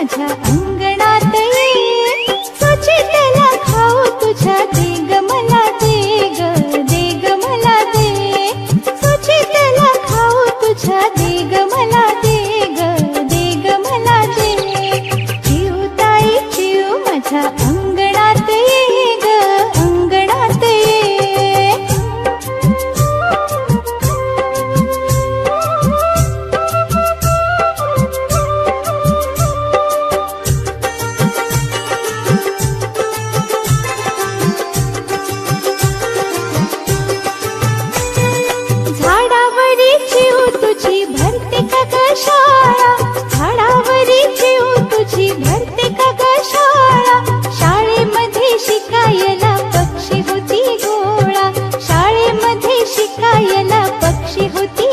माझ्या अंगणात तुझे त्याला खाऊ तुझ्या देग मला देग देग मला दे. तुझे त्याला खाऊ तुझ्या देग मला देग देग मला दे. जीव ताई जीव माझ्या अंगणात होती